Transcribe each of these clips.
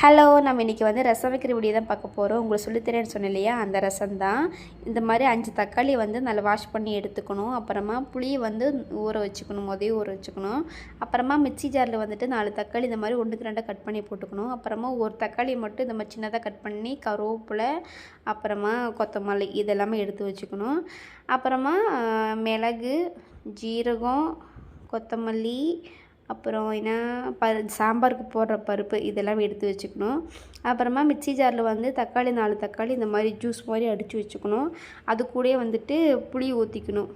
Hello நம்ம இன்றைக்கி வந்து ரசம் வைக்கிற வீடியோ தான் பார்க்க போகிறோம் உங்களுக்கு சொல்லித்தரேன்னு சொன்னேன் இல்லையா? அந்த ரசம் தான். இந்த மாதிரி அஞ்சு தக்காளி வந்து நல்லா வாஷ் பண்ணி எடுத்துக்கணும். அப்புறமா புளியை வந்து ஊற வச்சுக்கணும். முதல்ல ஊற வச்சுக்கணும். அப்புறமா மிச்சி ஜாரில் வந்துட்டு நாலு தக்காளி இந்த மாதிரி ஒன்றுக்கு ரெண்டாக கட் பண்ணி போட்டுக்கணும். அப்புறமா ஒரு தக்காளி மட்டும் இந்த மாதிரி சின்னதாக கட் பண்ணி கருவேப்பிலை அப்புறமா கொத்தமல்லி இதெல்லாமே எடுத்து வச்சுக்கணும். அப்புறமா மிளகு ஜீரகம் கொத்தமல்லி அப்புறம் என்ன ப சாம்பாருக்கு போடுற பருப்பு இதெல்லாம் எடுத்து வச்சுக்கணும். அப்புறமா மிக்ஸி ஜாரில் வந்து தக்காளி நாலு தக்காளி இந்த மாதிரி ஜூஸ் மாதிரி அடித்து வச்சுக்கணும். அது கூடயே வந்துட்டு புளி ஊற்றிக்கணும்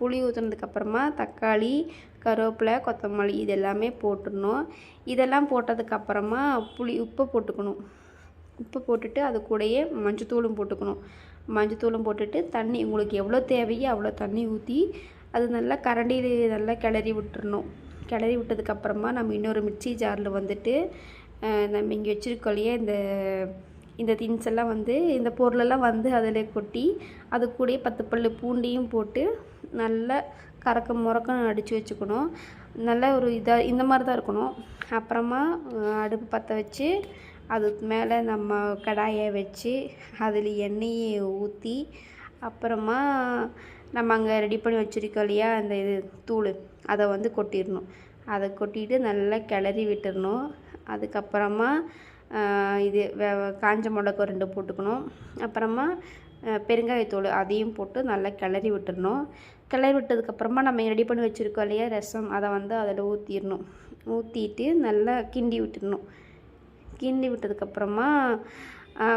புளி ஊற்றுனதுக்கப்புறமா தக்காளி கருவேப்பிலை கொத்தமல்லி இது எல்லாமே போட்டுடணும். இதெல்லாம் போட்டதுக்கப்புறமா புளி உப்பு போட்டுக்கணும். உப்பு போட்டுட்டு அது கூடயே மஞ்சத்தூளும் போட்டுக்கணும். மஞ்சத்தூளும் போட்டுட்டு தண்ணி உங்களுக்கு எவ்வளோ தேவையோ அவ்வளோ தண்ணி ஊற்றி அது நல்லா கரண்டியில் நல்லா கிளறி விட்டுறணும். கிளறி விட்டதுக்கப்புறமா நம்ம இன்னொரு மிக்சி ஜாரில் வந்துட்டு நம்ம இங்கே வச்சுருக்கோம் இல்லையா இந்த இந்த திங்ஸ் எல்லாம் வந்து இந்த பொருளெல்லாம் வந்து அதில் கொட்டி அது கூடயே பத்து பல்லு பூண்டையும் போட்டு நல்லா கறக்க முறக்கம் அடித்து வச்சுக்கணும். நல்ல ஒரு இதாக இந்த மாதிரி தான் இருக்கணும். அப்புறமா அடுப்பு பற்ற வச்சு அதுக்கு மேலே நம்ம கடாயை வச்சு அதில் எண்ணெயை ஊற்றி அப்புறமா நம்ம அங்கே ரெடி பண்ணி வச்சுருக்கோம் இல்லையா அந்த இது தூள். அதை வந்து கொட்டிடணும். அதை கொட்டிட்டு நல்லா கிளறி விட்டுறணும் அதுக்கப்புறமா இது வே- காஞ்ச மிளகு ரெண்டு போட்டுக்கணும். அப்புறமா பெருங்காயத்தூள் அதையும் போட்டு நல்லா கிளறி விட்டுறணும் கிளறி விட்டதுக்கப்புறமா நம்ம ரெடி பண்ணி வச்சுருக்கோம் இல்லையா ரசம். அதை வந்து அதில் ஊற்றிடணும் ஊற்றிட்டு நல்லா கிண்டி விட்டுடணும். கிண்டி விட்டதுக்கப்புறமா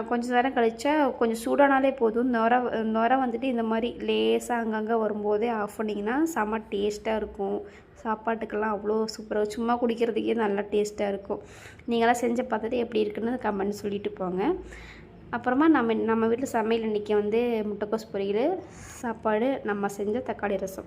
கொஞ்சம் நேரம் கழிச்சா கொஞ்சம் சூடானாலே போதும். நுர நுர வந்துட்டு இந்த மாதிரி லேசாக அங்கங்கே வரும்போதே ஆஃப் பண்ணிங்கன்னா செம்ம டேஸ்ட்டாக இருக்கும். சாப்பாட்டுக்கெல்லாம் அவ்வளோ சூப்பராக சும்மா குடிக்கிறதுக்கே நல்லா டேஸ்ட்டாக இருக்கும். நீங்களாம் செஞ்சு பார்த்துட்டு எப்படி இருக்குன்னு கமெண்ட் சொல்லிட்டு போங்க. அப்புறமா நம்ம நம்ம வீட்டில் சமையல் இன்றைக்கி வந்து முட்டைக்கோஸ் பொரியல் சாப்பாடு நம்ம செஞ்ச தக்காளி ரசம்.